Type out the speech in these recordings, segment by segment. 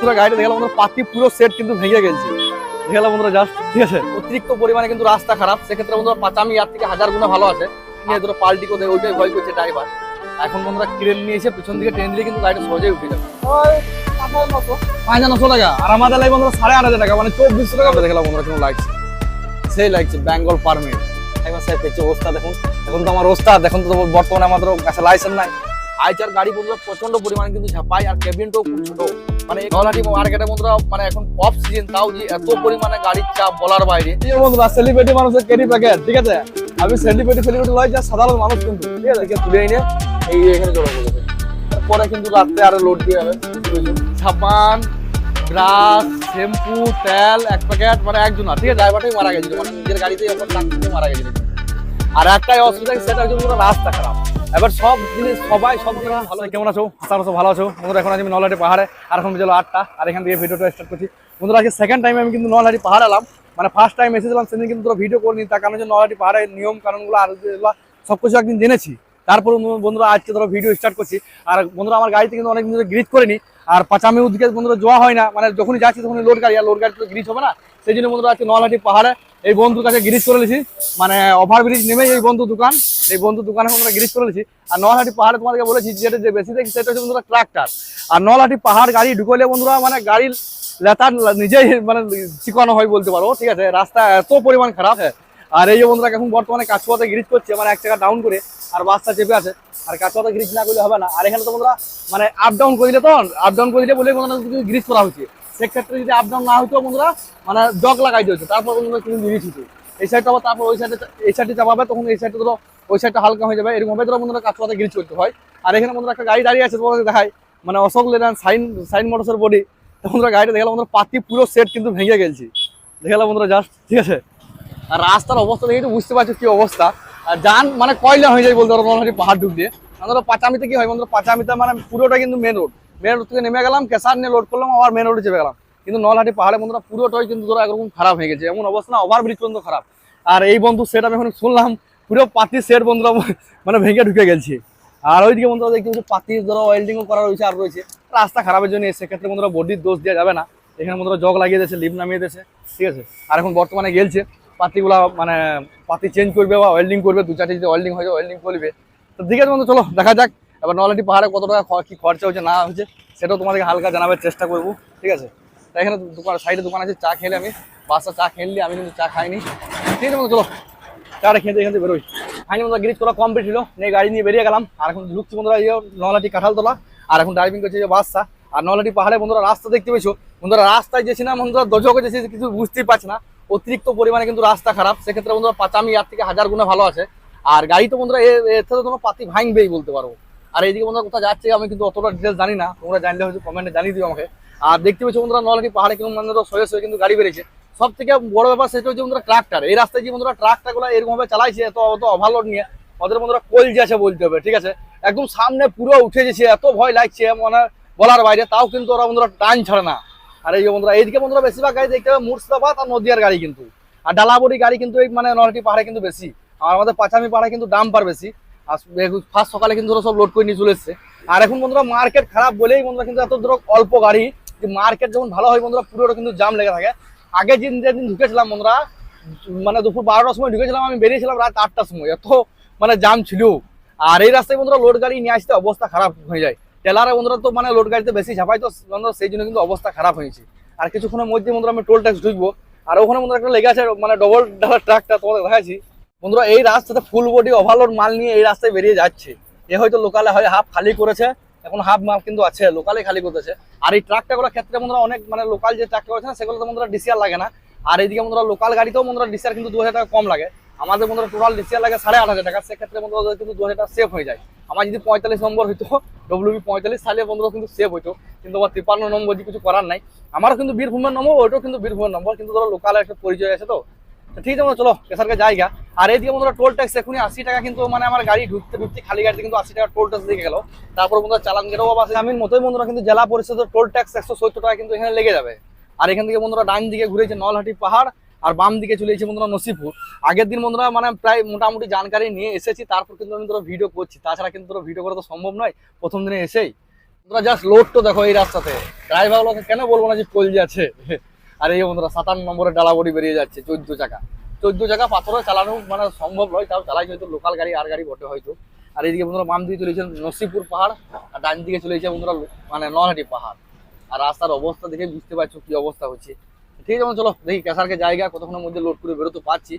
পুরো গাড়িটা দেখলাম বন্ধুরা পাতি পুরো সেট কিন্তু ভেঙে গেছে। দেখলাম বন্ধুরা জাস্ট ঠিক আছে? অতিরিক্ত পরিমাণে কিন্তু রাস্তা খারাপ সেক্ষেত্রে বন্ধুরা পাচামি আর থেকে হাজার গুণে ভালো আছে। নিয়ে ধরো পাল্টি ওইটাই ভয় করছে ড্রাইভার এখন বন্ধুরা ক্রেন নিয়ে এসে পিছন দিকে ট্রেন দিলে কিন্তু গাড়িটা সহজেই উঠে যাবে। পাঁচ হাজার নশো টাকা। আর আমাদের লাগে বন্ধুরা সাড়ে আট হাজার টাকা মানে চব্বিশশো টাকা দেখলাম বন্ধুরা কেমন লাগছে। সেই লাগছে বেঙ্গল পারমিট পেয়েছে অবস্থা দেখুন। এখন তো আমার ওস্তাদ এখন তো বর্তমানে আমাদের কাছে লাইসেন্স নাই। আইচার গাড়ি বন্ধুরা প্রচণ্ড পরিমাণে কিন্তু ঝাপাই আর কেবিনটাও খুব ছোট। মানে গলাটি মার্কেটে বন্ধুরা মানে এখন অফ সিজন তাও যে এত পরিমাণে গাড়ির চাপ বলার বাইরে। বন্ধুরা সেলিব্রিটি মানুষের ক্যারি প্যাকেট ঠিক আছে? আমি সেলিব্রিটি সেলিব্রিটি লয় যা, সাধারণ মানুষ কিন্তু, ঠিক আছে? তুলে এনে এই এখানে জড়ো করে দেবে। কিন্তু রাত্রে আরও লোড দিয়ে যাবে সাবান ব্রাশ শ্যাম্পু তেল, এক প্যাকেট মানে একজন, ঠিক আছে? ড্রাইভারটাই মারা গেছিল মানে নিজের গাড়িতেই এখন মারা গেছিল। আর একটাই অসুবিধা, সেটা রাস্তা খারাপ। এবার সব জিনিস সবাই সব জিনিস ভালো কেমন আছো? আশা করছ ভালো আছো। বন্ধুরা এখন আছি আমি নলহাটি পাহাড়ে আর এখন বেজলো আটটা আর এখান থেকে ভিডিওটা স্টার্ট করছি। বন্ধুরা আজকে সেকেন্ড টাইম আমি কিন্তু নলহাটি পাহাড় এলাম। মানে ফার্স্ট টাইম এসেছিলাম সেদিন কিন্তু তোরা ভিডিও করিনি। তার কারণ হচ্ছে নলহাটি পাহাড়ের নিয়ম কারণগুলো আর সব কিছু একদিন জেনেছি। তারপর বন্ধুরা আজকে ধরো ভিডিও স্টার্ট করছি। আর বন্ধুরা আমার গাড়িতে কিন্তু অনেক দিন ধরে গ্রিজ করিনি। আর পাঁচামি উদ্দিকে বন্ধুরা যাওয়া হয় না। মানে যখনই যাচ্ছি তখনই লোড গাড়ি। আর লোড গাড়ি তো গ্রিজ হবে না। সেই জন্য বন্ধুরা আজকে নলহাটি পাহাড়ে এই বন্ধুর কাছে গিরিজ করে নিয়েছি মানে ওভার ব্রিজ নেমে এই বন্ধু দোকান। এই বন্ধু দোকানে আমরা গ্রিজ করে নিয়েছি আর নলহাটি পাহাড়ে তোমাদেরকে বলেছি যেটা যে বেশি দেখি সেটা হচ্ছে বন্ধুরা ট্রাক্টার আর নলহাটি পাহাড় গাড়ি ঢুকলে বন্ধুরা মানে গাড়ির লেতার নিজেই মানে চিকানো হয় বলতে পারো, ঠিক আছে? রাস্তা এত পরিমাণ খারাপ হ্যাঁ? আর এই যে বন্ধুরা এখন বর্তমানে কাছুয়াতে গ্রিজ করছে মানে এক টাকা ডাউন করে, আর বাসটা চেপে আছে। আর কাছুয়াতে গ্রিজ না করলে হবে না। আর এখানে তো বন্ধুরা মানে আপ ডাউন করিলে তো আপ ডাউন করিলে বলে বন্ধুরা গ্রিজ করা হচ্ছে সেক্ষেত্রে যদি আপ ডাউন না হইতো বন্ধুরা মানে জগ লাগাই দিয়েছে, তারপর বন্ধুরা কিন্তু গ্রিজ হচ্ছে এই সাইডটা আবার তারপর ওই সাইডে এই সাইডে চাপাবে তখন এই সাইডটা ধরো, ওই সাইডটা হালকা হয়ে যাবে। এরকম ভাবে ধরো বন্ধুরা কাছুয়াতে গ্রিজ করতে হয়। আর এখানে বন্ধুরা একটা গাড়ি দাঁড়িয়ে আছে তোমাদের দেখায় মানে অশোক লেলান সাইন সাইন মোটরসের বডি বন্ধুরা গাড়িটা দেখলাম বন্ধুরা পাতি পুরো সেট কিন্তু ভেঙে গেছি। দেখালাম বন্ধুরা জাস্ট ঠিক আছে? আর রাস্তার অবস্থা দেখে তো বুঝতে পারছ কি অবস্থা। আর যান মানে কয়লা হয়ে যায় বলতে পারো পাহাড় ডুব দিয়ে। আমরা পাঁচামিতে কি হয় বন্ধুরা? পাঁচামিতে মানে পুরোটা কিন্তু মেন রোড মেন রোড থেকে নেমে গেলাম কেসার নিয়ে লোড করলাম, আবার মেন রোডে চেপে গেলাম। কিন্তু নলহাটি পাহাড়ে বন্ধুরা পুরোটাই কিন্তু ধরো একরকম খারাপ হয়ে গেছে। এমন অবস্থা না ওভার ব্রিজ পর্যন্ত খারাপ। আর এই বন্ধু সেট আমি এখন শুনলাম, পুরো পাতি সেট বন্ধুরা মানে ভেঙে ঢুকে গেছে। আর ওইদিকে বন্ধুরা দেখছি যে পাতি ধরো ওয়েল্ডিংও করা রয়েছে, আর রয়েছে। রাস্তা খারাপের জন্য সেক্ষেত্রে বন্ধুরা বডির দোষ দেওয়া যাবে না। এখানে বন্ধুরা জগ লাগিয়ে দিয়েছে লিপ নামিয়ে দিয়েছে, ঠিক আছে? আর এখন বর্তমানে গেলছে, পাতিগুলা মানে পাতি চেঞ্জ করবে বা ওয়েল্ডিং করবে, দু চারটে যদি ওয়েল্ডিং হয়ে যায় ওয়েল্ডিং করবে তো ঠিক আছে বন্ধু, চলো, দেখা যাক। এবার নলাটি পাহাড়ে কত টাকা কি খরচা হচ্ছে না হচ্ছে সেটাও তোমাদেরকে হালকা জানাবার চেষ্টা করব, ঠিক আছে? তাই এখানে দোকান সাইডে দোকান আছে, চা খেলে আমি বাসা চা খেললি, আমি কিন্তু চা খাইনি। ঠিক আছে চলো, চাটা খেতে এখান থেকে বেরোই। ফাইনালি গ্রিজ করা কমপ্লিট হলো নিয়ে গাড়ি নিয়ে বেরিয়ে গেলাম। আর এখন ঢুকছি বন্ধুরা নলাটি কাঁঠালতলা, আর এখন ড্রাইভিং করছে যে বাসটা আর নলাটি পাহাড়ে বন্ধুরা রাস্তা দেখতে পেয়েছ? বন্ধুরা রাস্তায় যেছি না, বন্ধুরা দোজকে যেছি, কিছু বুঝতেই পারছি না। অতিরিক্ত পরিমাণে কিন্তু রাস্তা খারাপ। সেক্ষেত্রে বন্ধুরা পাঁচামি আর থেকে হাজার গুণে ভালো আছে। আর গাড়ি তো বন্ধুরা এর থেকে তোমার পাতি ভাঙবেই বলতে পারব আর এইদিকে বন্ধুরা কোথাও যাচ্ছে, আমি কিন্তু অতটা ডিটেলস জানি না। তোমরা জানলে হয়তো কমেন্টে জানিয়ে দিও আমাকে। আর দেখতে পেয়েছ বন্ধুরা নলাটি পাহাড়ে কিন্তু বন্ধুরা সয়ে সয়ে কিন্তু গাড়ি বেড়েছে সব থেকে বড় ব্যাপার সেটা হচ্ছে বন্ধুরা ট্রাক্টার এই রাস্তায় যে বন্ধুরা ট্রাক্টারগুলো এরকম ভাবে চালাইছে, এত অত ওভারলোড নিয়ে। ওদের বন্ধুরা কলজি আছে বলতে হবে, ঠিক আছে? একদম সামনে পুরো উঠে গেছে, এত ভয় লাগছে মানে বলার বাইরে। তাও কিন্তু ওরা বন্ধুরা টান ছাড়ে না। আর এই যে বন্ধুরা, এইদিকে বন্ধুরা বেশিরভাগ গাড়ি দেখতে হবে, মুর্শিদাবাদ আর নদিয়ার গাড়ি কিন্তু। আর ডালাবড়ি গাড়ি কিন্তু এই মানে নলহাটি পাহাড়ে কিন্তু বেশি। আর আমাদের পাঁচামি পাহাড়ে কিন্তু দাম ডাম্পার বেশি। ফার্স্ট সকালে কিন্তু ওরা সব লোড করে নিয়ে চলে এসছে। আর এখন বন্ধুরা মার্কেট খারাপ বলেই বন্ধুরা কিন্তু এত ধরো অল্প গাড়ি, যে মার্কেট যখন ভালো হয় বন্ধুরা পুরোটা কিন্তু জাম লেগে থাকে। আগে যেদিন যেদিন ঢুকেছিলাম বন্ধুরা মানে দুপুর বারোটার সময় ঢুকেছিলাম, আমি বেরিয়েছিলাম রাত আটটার সময়। এত মানে জাম ছিল। আর এই রাস্তায় বন্ধুরা লোড গাড়ি নিয়ে আসতে অবস্থা খারাপ হয়ে যায়। টেলারে বন্ধুরা তো মানে লোড গাড়িতে বেশি ঝাপাই তো বন্ধুরা সেই জন্য কিন্তু অবস্থা খারাপ হয়েছে। আর কিছুক্ষণের মধ্যে বন্ধুরা আমি টোল ট্যাক্স ঢুকবো। আর ওখানে বন্ধুরা একটা লেগে আছে মানে ডবল ডালার ট্রাকটা তোমাদের দেখাচ্ছি। বন্ধুরা, এই রাস্তাতে ফুল বডি ওভারলোড মাল নিয়ে এই রাস্তায় বেরিয়ে যাচ্ছে। এ হয়তো লোকালে হয় হাফ খালি করেছে, এখন হাফ মাল কিন্তু আছে লোকালে খালি করতেছে। আর এই ট্রাকটা গুলো ক্ষেত্রে বন্ধুরা, অনেক মানে লোকাল যে ট্রাকটা রয়েছে না সেগুলো তো বন্ধুরা ডিসিআর লাগে না। আর এইদিকে বন্ধুরা লোকাল গাড়িতেও বন্ধুরা ডিসিআর কিন্তু দু হাজার টাকা কম লাগে। আমাদের বন্ধুরা টোটাল ডিসিআর লাগে সাড়ে আট হাজার টাকা। সেক্ষেত্রে বন্ধুরা কিন্তু দু হাজার টাকা সেভ হয়ে যায়। আমার যদি পঁয়তাল্লিশ নম্বর হইতো ডব্লিউবি পঁয়তাল্লিশ সালে বন্ধুরা কিন্তু সেভ হইতো। কিন্তু আবার তিপ্পান্ন নম্বর যে কিছু করার নাই। আমারও কিন্তু বীরভূমের নম্বর ওইটাও কিন্তু বীরভূমের নম্বর কিন্তু ধরো লোকাল একটা পরিচয় আছে তো। তো ঠিক আছে চলো কেসারকে জায়গা। আর এইদিকে বন্ধুরা টোল ট্যাক্স এখনই আশি টাকা কিন্তু মানে আমার গাড়ি ঢুকতে ঢুকতে খালি গাড়িতে কিন্তু আশি টাকা টোল ট্যাক্স দিয়ে গেল। তারপর বন্ধুরা চালান গেলেও আবার আমি মতোই বন্ধুরা কিন্তু জেলা পরিষদের টোল ট্যাক্স একশো সত্তর টাকা কিন্তু এখানে লেগে যাবে। আর এখান থেকে বন্ধুরা ডান দিকে ঘুরেছে নলহাটি পাহাড় আর বাম দিকে চলে এসেছে বন্ধুরা নসিপুর। আগের দিন বন্ধুরা মানে প্রায় মোটামুটি জানকারি নিয়ে এসেছি, তারপর কিন্তু আমি ধরো ভিডিও করছি। তাছাড়া কিন্তু ধরো ভিডিও করা তো সম্ভব নয়, প্রথম দিনে এসেই। তোমরা জাস্ট লোড তো দেখো এই রাস্তাতে। ড্রাইভার কেন বলব না যে কলজি আছে? আর এই বন্ধুরা সাতান্ন নম্বরের ডালাবড়ি বেরিয়ে যাচ্ছে, চোদ্দ চাকা। চোদ্দ জায়গা পাথরে চালানো মানে সম্ভব নয়, তাও চালাই হয়তো লোকাল গাড়ি, আর গাড়ি বটে হয়তো। আর এইদিকে বন্ধুরা বাম দিকে চলেছেন নসিপুর পাহাড়, আর ডান দিকে চলেছে বন্ধুরা মানে নলহাটি পাহাড়। আর রাস্তার অবস্থা দেখে বুঝতে পারছ কি অবস্থা হচ্ছে। ঠিক আছে চলো দেখি কেসারকে জায়গা, কতক্ষণের মধ্যে লোড করে বেরোতে পারছি।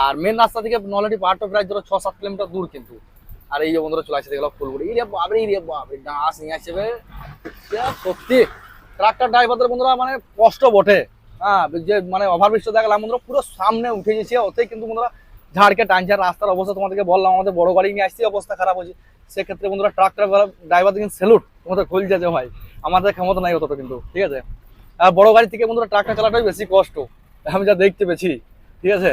আর মেন রাস্তা থেকে নলহাটি পাহাড়টা প্রায় ধরো ছ সাত কিলোমিটার দূর কিন্তু। আর এই যে বন্ধুরা চলে আসছে, দেখলাম এই রে বাবরে এই রে বাবরে গাছ নিয়ে আসছে সত্যি। ট্রাক্টর ড্রাইভারদের বন্ধুরা মানে কষ্ট বটে। হ্যাঁ যে মানে ওভারব্রিজটা দেখলাম বন্ধুরা, পুরো সামনে উঠে গেছে, ওতেই কিন্তু বন্ধুরা ঝাড়কে টানছে। রাস্তার অবস্থা তোমাদেরকে বললাম, আমাদের বড় গাড়ি নিয়ে আসছি অবস্থা খারাপ হয়েছে। সেক্ষেত্রে বন্ধুরা ট্রাক্টর ড্রাইভার কিন্তু স্যালুট তোমাদের খোল যাচ্ছে ভাই, আমাদের ক্ষমতা নাই অতটা কিন্তু, ঠিক আছে? আর বড় গাড়ি থেকে বন্ধুরা ট্রাক্টর চালাটাই বেশি কষ্ট, আমি যা দেখতে পেয়েছি, ঠিক আছে?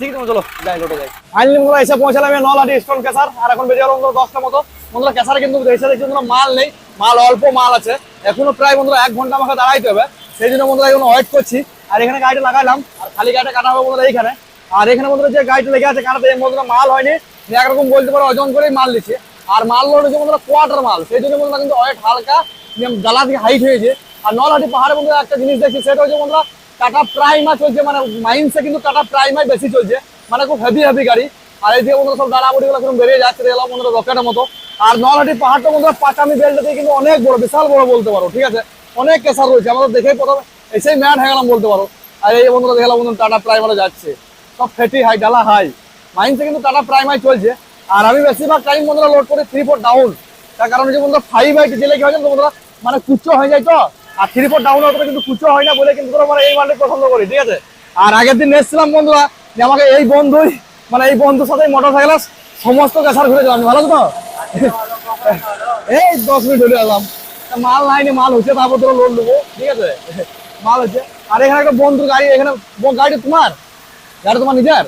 ঠিক আছে, চলো, যাই লোটে যাই। ফাইনালি বন্ধুরা এসে পৌঁছালাম এই নলহাটি স্টোন কেসার। আর এখন গেল বন্ধুরা দশটা মতো। বন্ধুরা কেসারে কিন্তু দেখছি বন্ধুরা মাল নেই, মাল অল্প মাল আছে। এখনও প্রায় বন্ধুরা এক ঘণ্টা আমাকে দাঁড়াইতে হবে। সেই জন্য বন্ধুরা এখন ওয়েট করছি। আর এখানে গাড়িটা লাগাইলাম আর খালি গাড়িটা কাটা হবে বন্ধুরা এইখানে। আর এখানে বন্ধুরা যে গাড়িটা লেগে আছে কাটাতে বন্ধুরা মাল হয়নি। একরকম বলতে পারো, ওজন করেই মাল দিচ্ছে। আর মাল লোড হচ্ছে বন্ধুরা কোয়ার্টার মাল। সেই জন্য বন্ধুরা কিন্তু ওয়েট হালকা গালা থেকে হাইট হয়েছে। আর নলহাটি পাহাড়ে বন্ধুরা একটা জিনিস দেখছি, সেটা হচ্ছে বন্ধুরা টাটা প্রাইমা চলছে। মানে মাইন্সে কিন্তু টাটা প্রাইমাই বেশি চলছে। মানে খুব হেভি হেভি গাড়ি। আর এই যে বন্ধুরা সব দাঁড়াবড়ি গুলো এখন বেরিয়ে যাচ্ছে দেখলাম বন্ধুরা রকেটের মতো। আর নলহাটি পাহাড়টা বন্ধুরা পাটামি বেল্টটা কিন্তু অনেক বড়, বিশাল বড় বলতে পারো, ঠিক আছে? অনেক কেসার রয়েছে, আমাদের দেখেই প্রথমে এসেই ম্যাট হয়ে গেলাম বলতে পারো। আর এই বন্ধুরা দেখলাম বন্ধুরা টাটা প্রাইমারে যাচ্ছে। সব ফেটি হাই ডালা হাই মাইন্সে কিন্তু টাটা প্রাইমাই চলছে। আর আমি বেশিরভাগ টাইম বন্ধুরা লোড করি থ্রি ফোর ডাউন তার কারণ হচ্ছে বন্ধুরা ফাইভ হাইট জেলে কি হয় তো বন্ধুরা? মানে কুচ্চ হয়ে যায় তো। আর থ্রি ফোর ডাউন অতটা কিন্তু কুচো হয় না বলে কিন্তু মানে এই মালটি পছন্দ করি, ঠিক আছে? আর আগের দিন এসেছিলাম বন্ধুরা যে আমাকে এই বন্ধুই মানে এই বন্ধুর সাথে মোটর সাইকেল সমস্ত কেসার ঘুরে গেলাম ভালো তো? এই দশ মিনিট হলে তা মাল নাইনি মাল হচ্ছে তারপর তোরা লোড নেব। ঠিক আছে? মাল হচ্ছে আর এখানে একটা বন্ধুর গাড়ি এখানে গাড়ি তোমার? গাড়ি তোমার নিজের?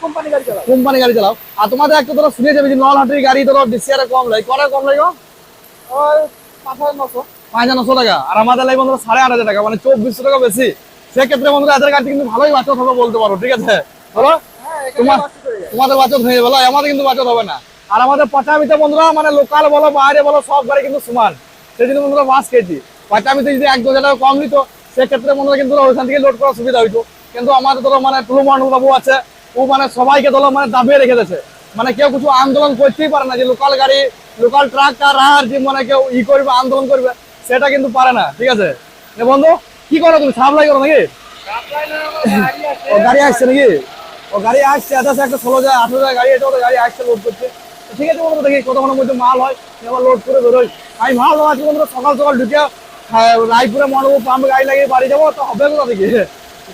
কোম্পানি গাড়ি চালাও। কোম্পানি গাড়ি চালাও। আর তোমাদের একটা ধরো শুনে যাবে যে নলহাটির গাড়ি ধরো ডিসিআর কম লাগে কটায় কম লাগে পাঁচ হাজার নশো। টাকা। আর আমাদের লাগে বন্ধুরা সাড়ে আট হাজার টাকা মানে চব্বিশশো টাকা বেশি। সেক্ষেত্রে বন্ধুরা এদের গাড়ি কিন্তু ভালোই বাঁচত হবে বলতে পারো ঠিক আছে? বলো? হ্যাঁ তোমার-। তোমাদের বাচত হয়ে যাবে। আমাদের কিন্তু বাচত হবে না। আর আমাদের পাঁচামিতে বন্ধুরা মানে লোকাল বলো বাইরে বলো সব গাড়ি কিন্তু সমান। সেই জন্য বন্ধুরা মাছ খেয়েছি। পাঁচামিতে যদি এক দু হাজার টাকা কম নিত, সেক্ষেত্রে বন্ধুরা কিন্তু ওইখান থেকে লোড করার সুবিধা হইতো। কিন্তু আমাদের ধরো মানে টুলুমান বাবু আছে, ও মানে সবাইকে ধরো মানে দাবিয়ে রেখে দিয়েছে। মানে কেউ কিছু আন্দোলন করতেই পারে না, যে লোকাল গাড়ি লোকাল ট্রাক আর আর যে মানে কেউ ই করবে, আন্দোলন করবে, সেটা কিন্তু পারে না, ঠিক আছে? বন্ধু, কি করো তুমি, সাপ্লাই করো নাকি? ও গাড়ি আসছে নাকি? ও গাড়ি আসছে আচ্ছা একটা ষোলো যায় আঠেরো যায় গাড়ি, এটা গাড়ি আসছে লোড করছে ঠিক আছে বন্ধুরা দেখি কতক্ষণের মধ্যে মাল হয় আবার লোড করে বেরোই। আমি দেওয়া আছে বন্ধুরা, সকাল সকাল ঢুকে রায়পুরে মনবু পাম্প গাড়ি লাগিয়ে বাড়ি যাব, তো হবে কোথা থেকে?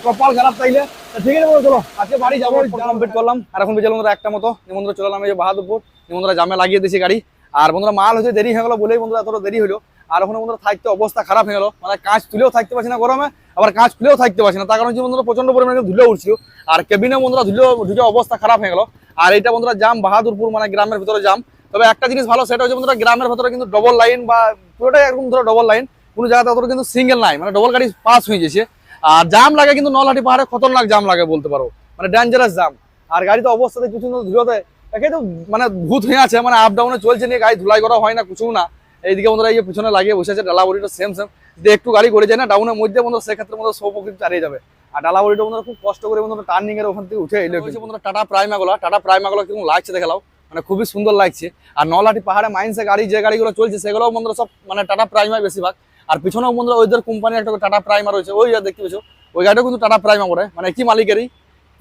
কপাল খারাপ তাইলে। ঠিক আছে বন্ধু চলো, আজকে বাড়ি যাব। কমপ্লিট করলাম, আর এখন বেজে বন্ধুরা একটা মতো। বন্ধুরা চলে যে বাহাদুরপুর বন্ধুরা জামে লাগিয়ে দিয়েছি গাড়ি। আর বন্ধুরা মাল হচ্ছে দেরি হয়ে গেলো বলেই বন্ধুরা এতটা দেরি হলো। আর ওখানে বন্ধুরা থাকতে অবস্থা খারাপ হয়ে গেল। মানে কাঁচ তুলেও থাকতে পারছি না গরমে, আবার কাঁচ খুলেও থাকতে পারছি না। তার কারণ হচ্ছে বন্ধুরা প্রচণ্ড পরিমাণে ধুলে উঠছিল। আর কেবিনে বন্ধুরা ধুলো, ঢুকে অবস্থা খারাপ হয়ে গেল। আর এটা বন্ধুরা জাম, বাহাদুরপুর মানে গ্রামের ভিতরে জাম। তবে একটা জিনিস ভালো, সেটা হচ্ছে বন্ধুরা, গ্রামের ভেতরে কিন্তু ডবল লাইন বা পুরোটাই একদম ধরো ডবল লাইন কোনো জায়গাতে অতটা কিন্তু সিঙ্গেল নাই মানে ডবল গাড়ি পাস হয়ে গেছে। আর জাম লাগে কিন্তু নলহাটি পাহাড়ে, খতরনাক জাম লাগে বলতে পারো মানে ডেঞ্জারাস জাম আর গাড়িতে অবস্থাতে কিছু ধুলোতে, একে তো মানে ভূত হয়ে আছে মানে আপ ডাউনে চলছে নিয়ে গাড়ি ধুলাই করা হয় না, কিছু না। এইদিকে বন্ধুরা, এই যে পিছনে লাগিয়ে বসে আছে, ডালা বডিটা সেম সেম যদি একটু গাড়ি করে যায় না ডাউনের মধ্যে বন্ধুরা, সেক্ষেত্রে বন্ধুরা সব কিন্তু চালিয়ে যাবে। আর ডালা বডিটা বন্ধুরা, খুব কষ্ট করে বন্ধুরা টার্নিং এর ওখান থেকে উঠে এলো বন্ধুরা, টাটা প্রাইমাগুলো টাটা প্রাইমাগুলো কীরকম লাগছে দেখালাও। মানে খুবই সুন্দর লাগছে। আর নলহাটি পাহাড়ে মাইন্সে গাড়ি, যে গাড়িগুলো চলছে, সেগুলোও বন্ধুরা সব মানে টাটা প্রাইমাই বেশিরভাগ। আর পিছনেও বন্ধুরা ওইদের কোম্পানির একটা টাটা প্রাইমা রয়েছে। ওই যে দেখতে পেয়েছ ওই গাড়িটাও কিন্তু টাটা প্রাইমা বলে মানে একই মালিকেরই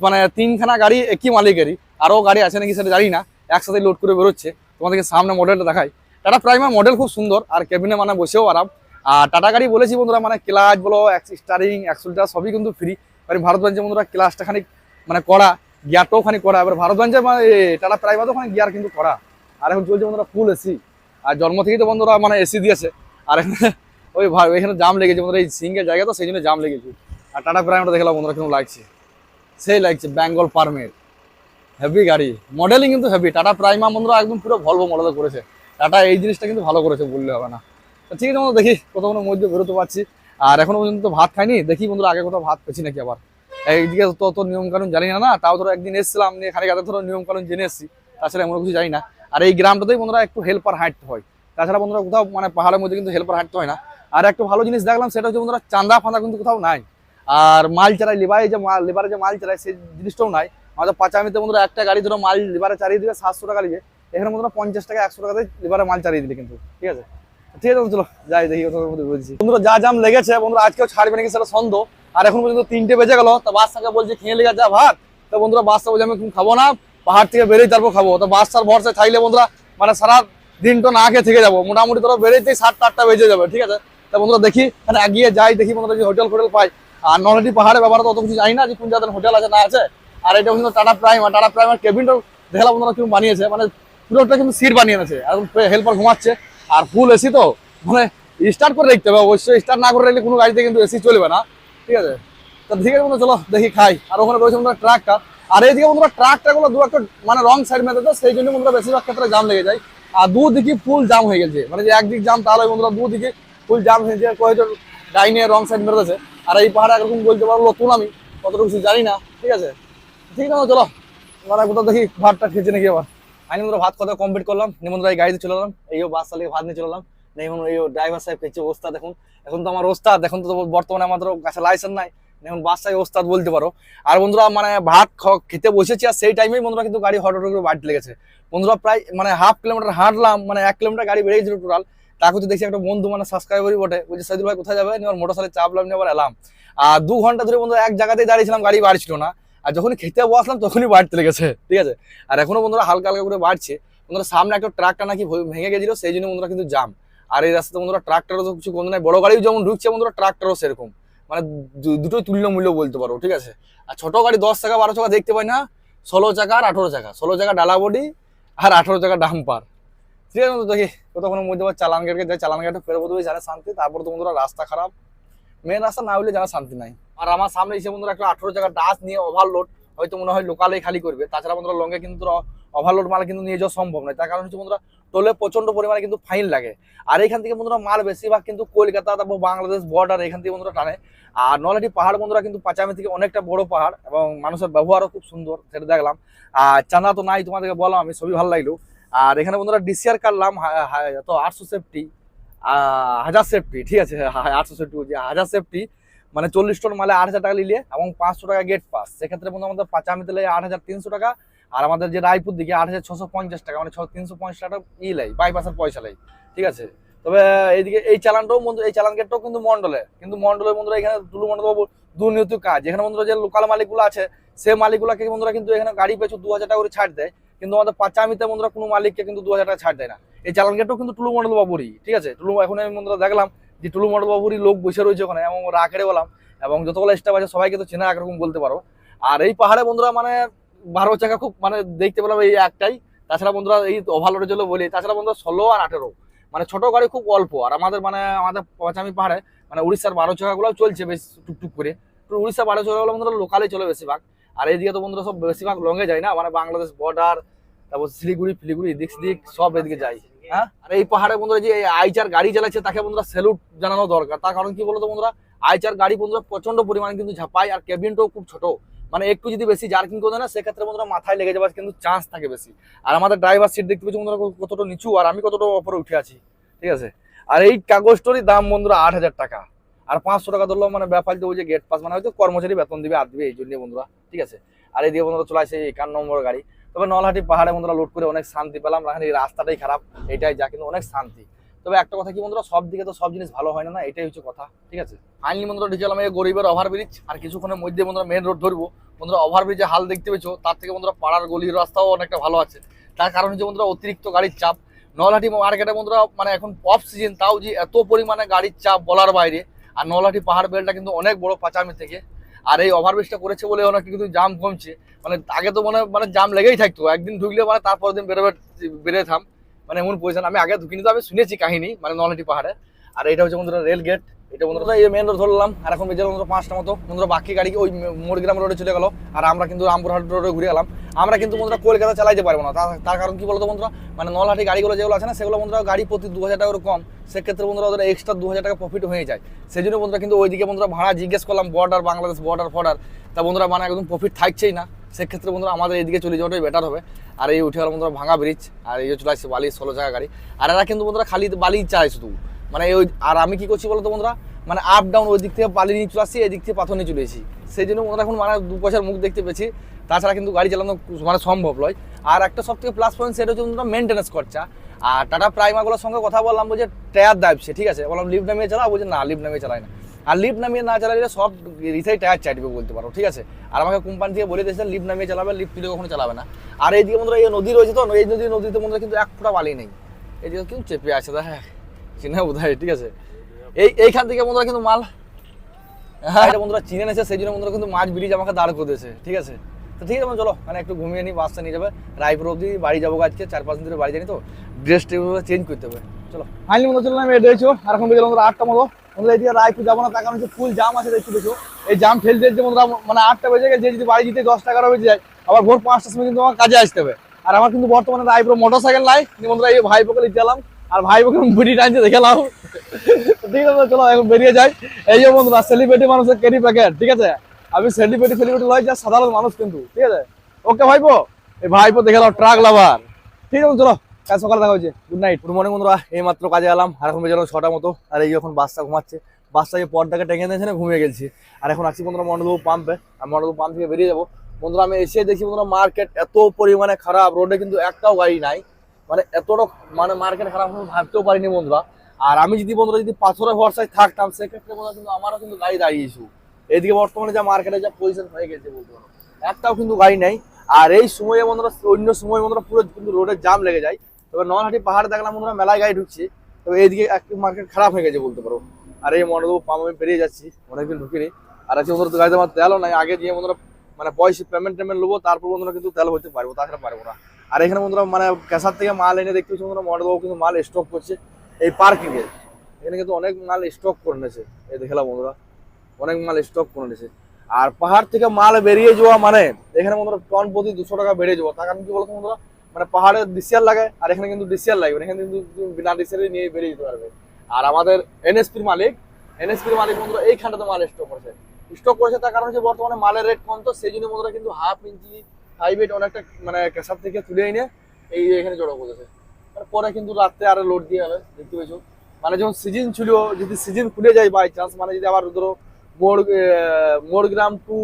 মানে তিনখানা গাড়ি একই মালিকেরই। আরও গাড়ি আছে নাকি সেটা জানি না, একসাথে লোড করে বেরোচ্ছে। তোমাদেরকে সামনে মডেলটা দেখাই। টাটা প্রাইমার মডেল খুব সুন্দর, আর কেবিনে মানে বসেও আরাম। আর টাটা গাড়ি বলেছি বন্ধুরা মানে ক্লাচ বলো স্টারিং অ্যাক্সুলটা সবই কিন্তু ফ্রি মানে ভারতবঞ্চে বন্ধুরা ক্লাসটা খানিক মানে করা। গিয়ারটাও খানিক করা। এবার এ, টাটা প্রাইমারও খানিক গিয়ার কিন্তু করা। আর এখন চলছে বন্ধুরা ফুল এসি আর জন্ম থেকেই তো বন্ধুরা মানে এসি দিয়েছে। আর এখানে ওই এখানে জাম লেগেছে বন্ধুরা এই সিঙ্গেল জায়গা তো সেই জন্য জাম লেগেছে। আর টাটা প্রাইমারটা দেখলাম বন্ধুরা কেমন লাগছে। সেই লাগছে বেঙ্গল পারমের হেভি গাড়ি। মডেলিং কিন্তু হেভি টাটা প্রাইমা বন্ধুরা একদম পুরো ভলভো মডেল করেছে। টাটা এই জিনিসটা কিন্তু ভালো করেছে বললে হবে না। তো ঠিক আছে বন্ধু দেখি কতক্ষণের মধ্যে বেরোতে পারছি। আর এখনও পর্যন্ত ভাত খাইনি। দেখি বন্ধুরা আগে কোথাও ভাত পেছি নাকি আবার। এইদিকে তো তো নিয়ম কানুন জানি না না, তাও ধরো একদিন এসেছিলাম, নিয়ে খানিক আগে ধরো নিয়ম কানুন জেনে এসেছি, তাছাড়া এমন কিছু জানি না। আর এই গ্রামটাতেই বন্ধুরা একটু হেল্পার হাঁটতে হয়। তাছাড়া বন্ধুরা কোথাও মানে পাহাড়ের মধ্যে কিন্তু হেল্পার হাঁটতে হয় না। আর একটা ভালো জিনিস দেখলাম, সেটা হচ্ছে বন্ধুরা চাঁদা ফাঁদা কিন্তু কোথাও নাই। আর মাল চারাই লিবারে যে মাল, লিবারে যে মাল চালায় সেই জিনিসটাও নাই। আমাদের পাঁচামিতে বন্ধুরা একটা গাড়ি ধরো মাল লিবারে চালিয়ে দিবে, সাতশো টাকা নিবে। এখানে বন্ধুরা পঞ্চাশ টাকা, একশো টাকাতে লিবারে মাল চালিয়ে দিলে কিন্তু, ঠিক আছে? ঠিক আছে চলো যাই দেখি বন্ধুরা যা জাম লেগেছে, বন্ধুরা আজকেও ছাড়বে নাকি সেটা সন্দেহ। আর এখন পর্যন্ত তিনটে বেজে গেল, তা বাচ্চাকে বলছে, খেয়ে লেগে যা ভাত। তো বন্ধুরা বাচ্চা বলছে, আমি খাব না, পাহাড় থেকে বেরিয়ে তারপর খাব। তো বাচ্চার ভরসায় থাকলে বন্ধুরা মানে সারা দিনটা না খেয়ে থেকে যাব। মোটামুটি ধরো বেরোতেই সাতটা আটটা বেজে যাবে, ঠিক আছে? তা বন্ধুরা, দেখি মানে এগিয়ে যাই, দেখি বন্ধুরা যে হোটেল ফোটেল পাই। আর নলহাটি পাহাড়ের ব্যাপারে তো অত কিছু জানি না, যে কোন জায়গায় হোটেল আছে, না আছে। আর এটা কিন্তু টাটা প্রাইম আর টাটা প্রাইমের কেবিনটাও দেখলাম বন্ধুরা কেউ বানিয়েছে মানে পুরোটা কিন্তু সিট বানিয়ে এখন হেল্পার ঘুমাচ্ছে। আর ফুল এসি তো মানে স্টার্ট করে দেখতে হবে, অবশ্যই স্টার্ট না করে রাখলে কোনো গাড়িতে কিন্তু এসি চলবে না। ঠিক আছে? তো ঠিক আছে বন্ধুরা, চলো দেখি খাই। আর ওখানে রয়েছে বন্ধুরা ট্রাকটা। আর এইদিকে বন্ধুরা ট্রাকটা গুলো দু একটা মানে রং সাইড মেতে তো সেই জন্য বন্ধুরা বেশিরভাগ ক্ষেত্রে জাম লেগে যায়। আর দুদিকে ফুল জাম হয়ে গেছে। মানে যে একদিক জাম তাহলে বন্ধুরা দুদিকে ফুল জাম হয়েছে হয়তো ডাইনে রং সাইড মেরেছে আর এই পাহাড়ে এরকম বলতে পারল নতুন আমি কতটুকু কিছু জানি না। ঠিক আছে? ঠিক আছে চলো। মানে কোথাও দেখি, ভাতটা খেয়েছে নাকি আবার। আমি বন্ধুরা ভাত কথা কমপ্লিট করলাম। নিমন্ত্রণ গাড়িতে চলে এলাম। এই বাস চালিয়ে ভাত নিয়ে চলে এলাম। এখন এই ড্রাইভার সাহেব খেয়েছে ওস্তাদ, দেখুন। এখন তো আমার ওস্তাদ, এখন তো বর্তমানে আমাদের কাছে লাইসেন্স নাই। এখন বাসায় ওস্তাদ বলতে পারো। আর বন্ধুরা মানে ভাত খেতে বসেছি, আর সেই টাইমেই বন্ধুরা কিন্তু গাড়ি হট করে বাড়তে লেগেছে। বন্ধুরা, প্রায় মানে হাফ কিলোমিটার হাঁটলাম মানে এক কিলোমিটার গাড়ি বেড়ে গেছিল টোটাল তাকে দেখছি একটা বন্ধু মানে সাবস্ক্রাইবারই বটে। বলছে সাইদুল ভাই, কোথায় যাবে? নিয়ে মোটর সাইকেল চাপলাম নিয়ে আবার এলাম। আর দু ঘণ্টা ধরে বন্ধুরা এক জায়গাতেই দাঁড়িয়েছিলাম, গাড়ি বাড়ছিল না। আর যখনই খেতে বসলাম, তখনই বাড়তে লেগেছে, ঠিক আছে? আর এখনও বন্ধুরা হালকা হালকা করে বাড়ছে। বন্ধুরা, সামনে একটা ট্রাকটা নাকি ভেঙে গেছিল, সেই জন্য বন্ধুরা কিন্তু জাম আর এই রাস্তাতে বন্ধুরা ট্রাক্টরও তো কিছু বন্ধু নাই। বড় গাড়িও যেমন ঢুকছে বন্ধুরা, ট্রাক্টরও সেরকম। মানে দুটোই তুল্য মূল্য বলতে পারো, ঠিক আছে? আর ছোট গাড়ি দশ টাকা বারো টাকা দেখতে পাই না, ষোলো চাকা আর আঠেরো চাকা। ষোলো চাকা ডালা বডি আর আঠেরো চাকা ডাম্পার। ঠিক আছে দেখি কতক্ষণের মধ্যে আবার চালান গেটকে যাই চালান গেটে ফেরবো দেবে যারা শান্তি। তারপর তো বন্ধুরা রাস্তা খারাপ। মেন রাস্তা না হলে যারা শান্তি নাই। আর আমার সামনে এসে বন্ধুরা একটা আঠেরো চাকা ডাস নিয়ে ওভারলোড হয়তো মনে হয় লোকালেই খালি করবে। তাছাড়া বন্ধুরা লঙ্গে কিন্তু ওভারলোড মাল কিন্তু নিয়ে যাওয়া সম্ভব নয়। তার কারণ হচ্ছে বন্ধুরা টোলে প্রচণ্ড পরিমাণে কিন্তু ফাইন লাগে। আর এখান থেকে বন্ধুরা মাল বেশিরভাগ কিন্তু কলকাতা তারপর বাংলাদেশ বর্ডার এখান থেকে বন্ধুরা টানে। আর নলহাটি পাহাড় বন্ধুরা কিন্তু পাঁচামি থেকে অনেকটা বড় পাহাড় এবং মানুষের ব্যবহারও খুব সুন্দর, সেটা দেখলাম। আর চাঁদা তো নাই তোমাদেরকে বললাম আমি সবই ভালো লাগল। আর এখানে বন্ধুরা ডিসিআর কাটলাম তো আটশো সেফটি হাজার সেফটি ঠিক আছে? আটশো সেফটি বলছি, হাজার সেফটি মানে চল্লিশ টন মালে আট হাজার টাকা নিলে এবং পাঁচশো টাকা গেট পাস সেক্ষেত্রে বন্ধু আমাদের পাঁচামিতে লেগে আট হাজার তিনশো টাকা আর আমাদের যে রায়পুর দিকে আট হাজার ছশো পঞ্চাশ টাকা মানে তিনশো পঞ্চাশ টাকা ই লাই বাইপাসের পয়সা লাই, ঠিক আছে? তবে এইদিকে এই চালানটাও বন্ধু, এই চালান গেটটাও কিন্তু মন্ডলে কিন্তু মন্ডলের বন্ধুরা এখানে টুলু মন্ডল দুর্নীতি কাজ। এখানে বন্ধুরা যে লোকাল মালিকগুলো আছে, সে মালিকগুলোকে বন্ধুরা কিন্তু এখানে গাড়ি পেছু দু হাজার টাকা করে ছাড় দেয়, কিন্তু আমাদের পাঁচামিতে বন্ধুরা কোনো মালিককে কিন্তু দু হাজার টাকা ছাড় দেয় না। এই চালান গেটটাও কিন্তু টুলু মন্ডল বাবুরই ঠিক আছে? টুলু এখন আমি বন্ধুরা দেখলাম যে টুলু মন্ডল বাবুরই লোক বসে রয়েছে ওখানে, এবং রাখড়ে বললাম, এবং যতগুলো স্টাফ আছে সবাইকে তো চেনা একরকম বলতে পারো। আর এই পাহাড়ে বন্ধুরা মানে বারো চাকা খুব মানে দেখতে পেলাম এই একটাই। তাছাড়া বন্ধুরা এই ওভারলোডের জন্য বলি, তাছাড়া বন্ধুরা ষোলো আর আঠেরো। মানে ছোট গাড়ি খুব অল্প, আর আমাদের মানে আমাদের পঁচামি পাহাড়ে মানে উড়িষ্যার বারো চাকাগুলো চলছে বেশ টুকটুক করে। উড়িষ্যার বারো চাকাগুলো বন্ধুরা লোকালে চলে বেশিরভাগ। আর এইদিকে তো বন্ধুরা সব বেশিরভাগ লঙ্গে যায় না মানে বাংলাদেশ বর্ডার তারপর শিলিগুড়ি, ফিলিগুড়ি, এদিক সেদিক সব এদিকে যায়। হ্যাঁ? আর এই পাহাড়ে বন্ধুরা যে আইচার গাড়ি চালাচ্ছে, তাকে বন্ধুরা স্যালুট জানানো দরকার। তার কারণ কি বলতো বন্ধুরা? আইচার গাড়ি বন্ধুরা প্রচণ্ড পরিমাণে কিন্তু ঝাপায়, আর কেবিনটাও খুব ছোট। মানে একটু যদি বেশি জার্কিং করে না, সেক্ষেত্রে বন্ধুরা মাথায় লেগে যাবার কিন্তু চান্স থাকে বেশি। আর আমাদের ড্রাইভার সিট দেখতে পাচ্ছি বন্ধুরা কতটা নিচু, আর আমি কতটা ওপরে উঠে আছি, ঠিক আছে? আর এই কাগজটারই দাম বন্ধুরা আট হাজার টাকা। আর পাঁচশো টাকা ধরলো মানে ব্যাপার ওই যে গেট পাস মানে হয়তো কর্মচারী বেতন দিবে, আর দিবে এই জন্য বন্ধুরা, ঠিক আছে? আর এই দিয়ে বন্ধুরা চলে আসে একান্ন নম্বর গাড়ি। তবে নলহাটি পাহাড়ে বন্ধুরা লোড করে অনেক শান্তি পেলাম এখানে এই রাস্তাটাই খারাপ, এটাই যা, কিন্তু অনেক শান্তি। তবে একটা কথা কি বন্ধুরা, সব দিকে তো সব জিনিস ভালো হয় না না? এটাই হচ্ছে কথা, ঠিক আছে? ফাইনালি বন্ধুরা ঢুকেলাম এই গরিবের ওভারব্রিজ আর কিছুক্ষণের মধ্যে বন্ধুরা মেন রোড ধরবো। বন্ধুরা ওভারব্রিজে হাল দেখতে পেয়েছ? তার থেকে বন্ধুরা পাড়ার গলির রাস্তাও অনেকটা ভালো আছে। তার কারণ হচ্ছে বন্ধুরা, অতিরিক্ত গাড়ির চাপ। নলহাটি মার্কেটে বন্ধুরা মানে এখন অফ সিজন তাও যে এত পরিমাণে গাড়ির চাপ বলার বাইরে, আর নলহাটি পাহাড় বেলটা কিন্তু অনেক বড় পাচামি থেকে। আর এই ওভারব্রিজটা করেছে বলে অনেক কিন্তু জাম কমছে। মানে আগে তো মনে মানে জাম লেগেই থাকতো। একদিন ঢুকলে মানে তারপর দিন বেরোবে বেড়ে থাম। মানে এমন পজিশন আমি আগে ঢুকিনি তো, আমি শুনেছি কাহিনী মানে নলহাটি পাহাড়ে। আর এটা হচ্ছে বন্ধুরা রেল গেট এটা বন্ধুরা, এই মেন রোড ধরলাম, আর এখন বেজে বন্ধুরা পাঁচটা মতো। বন্ধুরা, বাকি গাড়ি ওই মোড়গ্রাম রোডে চলে গেল, আর আমরা কিন্তু রামপুরহাট রোডে ঘুরে গেলাম। আমরা কিন্তু বন্ধুরা কলকাতা চালাইতে পারব না। তার- কারণ কি বলতো বন্ধুরা? মানে নলহাটি গাড়িগুলো যেগুলো আছে না, সেগুলো বন্ধুরা গাড়ি প্রতি দু হাজার টাকা করে কম। সেক্ষেত্রে বন্ধুরা ওদের এক্সট্রা দু হাজার টাকা প্রফিট হয়ে যায়। সেই জন্য বন্ধুরা কিন্তু ওইদিকে বন্ধুরা ভাড়া জিজ্ঞেস করলাম বর্ডার বাংলাদেশ বর্ডার ফর্ডার তা বন্ধুরা মানে একদম প্রফিট থাকছেই না। সেক্ষেত্রে বন্ধুরা আমাদের এইদিকে চলে যাওয়াটাই বেটার হবে। আর এই উঠে গেল বন্ধুরা ভাঙা ব্রিজ আর এই চলে আসছে বালি ষোলো জায়গা গাড়ি। আর এরা কিন্তু বন্ধুরা খালি বালি চায় শুধু। মানে ওই আর আমি কি করছি বলতো বন্ধুরা? মানে আপ ডাউন ওই দিক থেকে বালি নিয়ে চলে আসছি এদিক থেকে পাথর নিয়ে চলে এসেছি। সেই জন্য বন্ধুরা এখন মানে দু পয়সার মুখ দেখতে পেয়েছি। তাছাড়া কিন্তু গাড়ি চালানো মানে সম্ভব নয়। আর একটা সব থেকে প্লাস পয়েন্ট সেটা হচ্ছে বন্ধুরা মেনটেন্যান্স খরচা। আর টাটা প্রাইমাগুলোর সঙ্গে কথা বললাম, বলছে টায়ার দাবছে ঠিক আছে? বললাম লিফট নামিয়ে চালাও? বলছে, না লিফট নামিয়ে চালায় না। আর লিফট নামিয়ে না চালালে সব রিসাই টায়ার চাটবে বলতে পারো, ঠিক আছে? আর আমাকে কোম্পানি থেকে বলে দিয়েছে লিফট নামিয়ে চালাবে লিফট তুলে কখনো চালাবে না। আর এইদিকে বন্ধুরা এই নদী রয়েছে তো, এই নদী, নদীতে বন্ধুরা কিন্তু এক ফোঁটা বালি নেই। এইদিকে কিন্তু চেপে আছে দেখ চিনে বোধ ঠিক আছে? এই, এইখান থেকে বন্ধুরা কিন্তু মাল হ্যাঁ এটা বন্ধুরা চিনে নেছে সেই জন্য বন্ধুরা কিন্তু মাছ ব্রিজ আমাকে দাঁড় করে ঠিক আছে? তো ঠিক আছে চলো মানে একটু ঘুমিয়ে নিই, বাসটা নিয়ে যাবে। রায়পুর অবধি বাড়ি যাব আজকে, চার পাঁচ দিন ধরে বাড়ি জানি তো ড্রেসটা চেঞ্জ করতে হবে। চলো। ফাইনালি মতো চললাম এটা দেখছ আর এখন বেজে আটটা মতো। বন্ধুরা এদিকে রায়পুর যাব না, তার কারণ হচ্ছে ফুল জাম আছে দেখছ দেখছ এই জাম ঠেলতে ঠেলতে বন্ধুরা মানে আটটা বেজে গেছে যদি বাড়ি যেতে দশটা এগারো বেজে যায়, আবার ভোর পাঁচটার সময় কিন্তু আমার কাজে আসতে হবে। আর আমার কিন্তু বর্তমানে রায়পুর মোটর সাইকেল নাই। বন্ধুরা, এই ভাই গেলাম। আর ভাই পোকে বুড়ি টানছে, দেখে নাও ঠিক আছে, চলো, এখন বেরিয়ে যাই। এই যে বন্ধুরা সেলিব্রিটি মানুষের ক্যারি প্যাকেট ঠিক আছে? আমি সেলিব্রিটি সেলিব্রিটি লয় যা সাধারণ মানুষ কিন্তু, ঠিক আছে? ওকে ভাই ভাইপো? এই ভাইপো দেখে নাও ট্রাক লাভার ঠিক আছে, চলো, কাল সকালে দেখা হচ্ছে। গুড নাইট গুড মর্নিং বন্ধুরা। এই মাত্র কাজে এলাম, আর এখন বেজে ছটা মতো। আর এই যখন বাসটা ঘুমাচ্ছে, বাসটা যে পরটাকে টেঙে দিয়েছে না, ঘুমিয়ে গেছি। আর এখন আছি বন্ধুরা মন্ডলবাবু পাম্পে আর মন্ডলবাবু পাম্প থেকে বেরিয়ে যাব। বন্ধুরা, আমি এসে দেখি বন্ধুরা মার্কেট এত পরিমাণে খারাপ রোডে কিন্তু একটাও গাড়ি নাই। মানে এতটা মানে মার্কেট খারাপ আমি ভাবতেও পারিনি বন্ধুরা। আর আমি যদি বন্ধুরা যদি পাথরের ভরসায় থাকতাম, সেক্ষেত্রে বন্ধুরা কিন্তু আমারও কিন্তু গাড়ি দাঁড়িয়েছু এদিকে বর্তমানে যা মার্কেটে যা পজিশন হয়ে গেছে বলতে পারো একটাও কিন্তু গাড়ি নেই। আর এই সময়ে বন্ধুরা, অন্য সময় বন্ধুরা পুরো কিন্তু রোডের জাম লেগে যায়। তবে নলহাটি পাহাড়ে দেখলাম বন্ধুরা মেলায় গাড়ি ঢুকছে। তবে এইদিকে একটু মার্কেট খারাপ হয়ে গেছে বলতে পারো। আর এই মন্ডপ পাম্প আমি পেরিয়ে যাচ্ছি অনেকদিন ঢুকিনি। আর আছে বন্ধুরা তো গাড়িতে আমার তেলও নাই। আগে দিয়ে বন্ধুরা মানে পয়সা পেমেন্ট টেমেন্ট নেব, তারপর বন্ধুরা কিন্তু তেল হতে পারব, তাছাড়া পারব না। আর এখানে বন্ধুরা মানে ক্যাসার থেকে মাল এনে দেখতে পাচ্ছি বন্ধুরা কিন্তু মাল স্টক করছে। এই পার্কিং এ। এখানে কিন্তু অনেক মাল স্টক করে নিয়েছে। এই দেখলাম বন্ধুরা, অনেক মাল স্টক করে নিয়েছে। আর পাহাড় থেকে মাল বেরিয়ে যাওয়া মানে এখানে বন্ধুরা টন প্রতি দুশো টাকা বেড়ে যাওয়া। তার কারণ কি বলতো বন্ধুরা? মানে পাহাড়ে ডিসিয়ার লাগে আর এখানে কিন্তু ডিসিয়ার লাগবে না। এখানে কিন্তু বিনা ডিসিয়ারে নিয়ে বেরিয়ে যেতে পারবে। আর আমাদের এনএসপির মালিক এনএসপির মালিক বন্ধুরা এইখানটাতে মাল স্টক করেছে। স্টক করেছে তার কারণ হচ্ছে বর্তমানে মালের রেট কম, তো সেই জন্য বন্ধুরা কিন্তু হাফ ইঞ্চি হাই ওয়েট অনেকটা মানে ক্যাসার থেকে তুলে এনে এই এখানে জড়ো করেছে পরে কিন্তু রাত্রে আরও লোড দিয়ে যাবে দেখতে পেয়েছ। মানে যখন সিজন ছিল, যদি সিজন খুলে যায় বাই চান্স মানে যদি আবার ধরো মোড় মোড়গ্রাম টু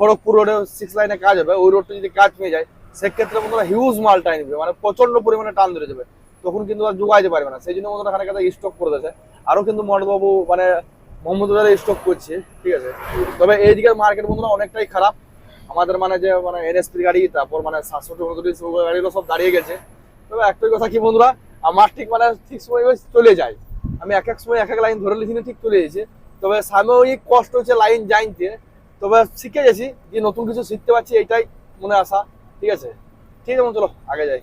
খড়গপুর রোডে সিক্স লাইনে কাজ হবে, ওই রোডটা যদি কাজ পেয়ে যায়, সেক্ষেত্রে বন্ধুরা হিউজ মাল টাইম মানে প্রচণ্ড পরিমাণে টান ধরে যাবে। তখন কিন্তু আর যোগাইতে পারবে না। সেই জন্য বন্ধুরা এখানে কাছে স্টক করে দিয়েছে। আরও কিন্তু মনোবাবু মানে মোহাম্মদ স্টক করছে, ঠিক আছে। তবে এইদিকের মার্কেট বন্ধুরা অনেকটাই খারাপ। আমাদের মানে যে মানে এনএসপির গাড়ি, তারপর মানে সাতষট্টি উনত্রিশ গাড়িগুলো সব দাঁড়িয়ে গেছে। তবে একটাই কথা কি বন্ধুরা, আমার ঠিক মানে ঠিক সময় চলে যায়। আমি এক এক সময় এক এক লাইন ধরে লিখি ঠিক চলে গেছে। তবে সাময়িক কষ্ট হচ্ছে লাইন জানতে। তবে শিখে গেছি যে নতুন কিছু শিখতে পারছি, এটাই মনে আসা ঠিক আছে? ঠিক আছে চলো, আগে যাই।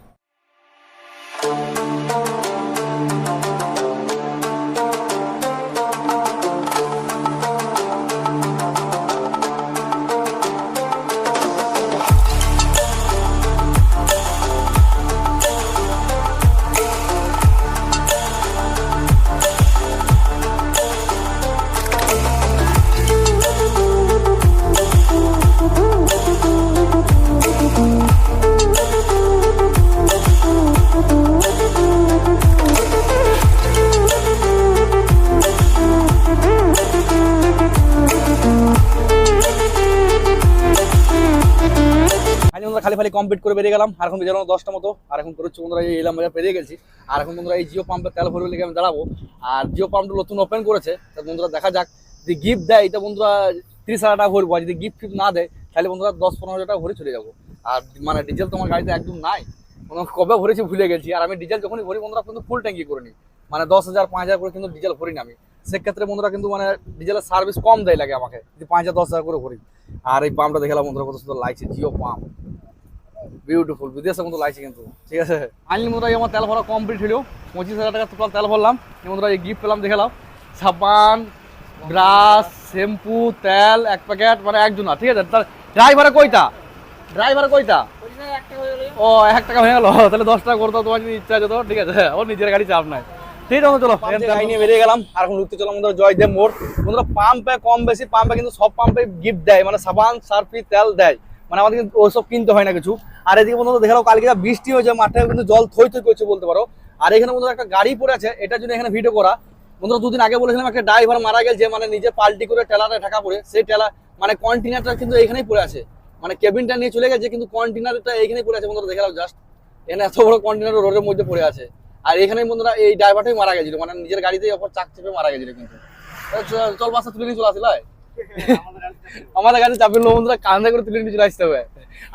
কমপ্লিট করে বেরিয়ে গেলাম। আর এখন বেরোনো দশটা মতো। আর এখন করছি বন্ধুরা, এই এলাম বাজার গেছি। আর এখন বন্ধুরা, এই জিও পাম্পে তেল ভরবে লেগে আমি দাঁড়াবো। আর জিও পাম্পটা নতুন ওপেন করেছে। বন্ধুরা, দেখা যাক। যদি গিফট দেয়, এটা বন্ধুরা তিরিশ হাজার টাকা ভরবো। আর যদি গিফট ফিফট না দেয়, তাহলে বন্ধুরা দশ পনেরো হাজার টাকা ভরে চলে যাব। আর মানে ডিজেল তোমার গাড়িতে একদম নাই। কবে ভরেছি ভুলে গেছি। আর আমি ডিজেল যখনই ভরি বন্ধুরা, কিন্তু ফুল ট্যাঙ্কি করে নিই মানে দশ হাজার, পাঁচ হাজার করে কিন্তু ডিজেল ভরি না আমি। সেক্ষেত্রে বন্ধুরা কিন্তু মানে ডিজেলের সার্ভিস কম দেয় লাগে আমাকে। যদি পাঁচ হাজার, দশ হাজার করে ভরি। আর এই পাম্পটা দেখালাম বন্ধুরা, কত সুন্দর লাগছে। জিও পাম্প বিউটিফুল বিদেশের মতো লাগছে কিন্তু ঠিক আছে? আনলি বন্ধুরা আমার তেল ভরা কমপ্লিট হলো পঁচিশ হাজার টাকা টোটাল তেল ভরলাম। এই এই গিফট পেলাম দেখালাম সাবান ব্রাশ শ্যাম্পু তেল এক প্যাকেট মানে একজন ঠিক আছে? তার ড্রাইভারে কইটা ড্রাইভার কইটা ও এক টাকা হয়ে গেল। তাহলে দশ টাকা করতো তোমার যদি ইচ্ছা যেত ঠিক আছে? ও নিজের গাড়ি চাপ নাই। ঠিক আছে চলো নিয়ে বেরিয়ে গেলাম। আর এখন চলো আমাদের জয়দেব মোড়। বন্ধুরা পাম্পে কম বেশি পাম্পে কিন্তু সব পাম্পে গিফট দেয়। মানে সাবান সার্ফি তেল দেয়। মানে আমাদের ওসব কিনতে হয় না কিছু। আর এদিকে বন্ধুরা দেখাল কালকে যা বৃষ্টি হয়েছে, মাঠে কিন্তু জল থই থই করছে বলতে পারো। আর এখানে বন্ধুরা একটা গাড়ি পড়ে আছে, এটার জন্য এখানে ভিডিও করা। বন্ধুরা দুদিন আগে বলেছিলাম একটা ড্রাইভার মারা গেছে মানে নিজে পাল্টি করে টেলারে ঢাকা পড়ে। সেই টেলা মানে কন্টেনারটা কিন্তু এখানেই পড়ে আছে। মানে কেবিনটা নিয়ে চলে গেছে, কিন্তু কন্টেনারটা এইখানেই পড়ে আছে বন্ধুরা, দেখালাম জাস্ট এখানে এত বড় কন্টেনার রোডের মধ্যে পড়ে আছে। আর এখানে বন্ধুরা এই ড্রাইভারটাই মারা গেছিল মানে নিজের গাড়িতেই ওপর চাক চেপে মারা গেছিল কিন্তু। চল বাসা তুলে নিয়ে চলে আসিল আমাদের গাড়ি চাপের লোক বন্ধুরা কান্দে করে তুলে নিয়ে চলে আসতে হবে।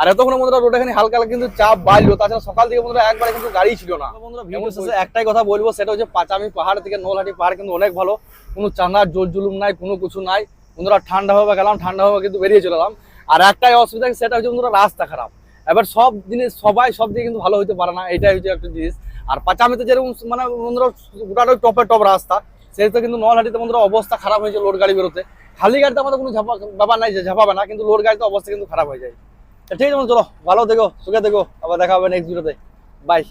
আর এতক্ষণ বন্ধুরা রোড এখানে হালকা হালকা কিন্তু চাপ বাড়লো। তাছাড়া সকাল থেকে বন্ধুরা একবারে কিন্তু গাড়ি ছিল না। বন্ধুরা ভিডিও শেষে একটাই কথা বলব সেটা হচ্ছে পাঁচামি পাহাড় থেকে নোলহাটি পাহাড় কিন্তু অনেক ভালো। কোনো চাঁদার জোর জুলুম নাই কোনো কিছু নাই। বন্ধুরা ঠান্ডা হবে গেলাম ঠান্ডা হবে কিন্তু বেরিয়ে চলে এলাম। আর একটাই অসুবিধা সেটা হচ্ছে বন্ধুরা রাস্তা খারাপ। এবার সব জিনিস সবাই সব দিকে কিন্তু ভালো হতে পারে না এটাই হচ্ছে একটা জিনিস। আর পাঁচামিতে যেরকম মানে বন্ধুরা গোটাটা টপে টপ রাস্তা। সেটা কিন্তু নলহাটিতে বন্ধুরা অবস্থা খারাপ হয়েছে লোড গাড়ি বেরোতে। খালি গাড়িতে আমাদের কোনো ঝাপা ব্যাপার নাই যে ঝাপাবে না, কিন্তু লোড গাড়িতে অবস্থা কিন্তু খারাপ হয়ে যায়। ঠিক আছে চলো, ভালো দেখো সুখে দেখো আবার দেখা হবে নেক্সট ভিডিওতে বাই